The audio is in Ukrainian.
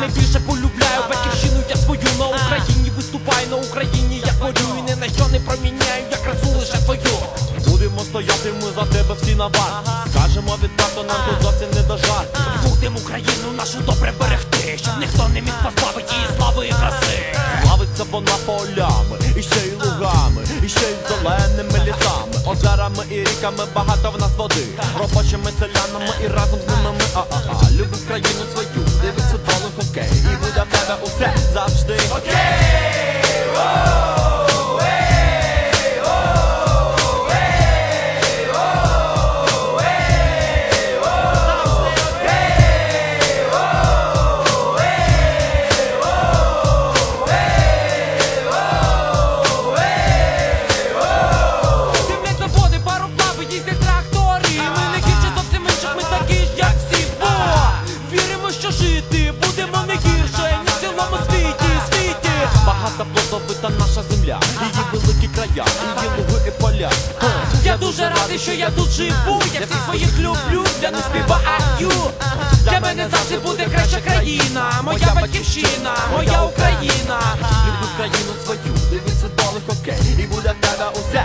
найбільше полюбляю. Батьківщину я свою на Україні виступаю на Україні, я творю і ні на що не проміняю, я красу лише свою. Будемо стояти, ми за тебе всі на варт. Скажемо відверто, нам тут зовсім не до жартів. Будем Україну нашу добре берегти, щоб ніхто не міг позбавити її слави і краси. Славиться вона полями, і ще й лугами, і ще й зеленими лісами, озерами і ріками, багато в нас води, робочими селянами і разом з ними ми а-а-а Любив країну усе завжди Дивляться та плодовита наша земля, її великі края, її луги і поля. Я дуже радий, що я тут живу. Я всіх своїх люблю, для них співаю. Для мене завжди буде краща країна, моя батьківщина, моя Україна. Люби країну свою, дивіться, футбол і хокей, і буде в тебе усе.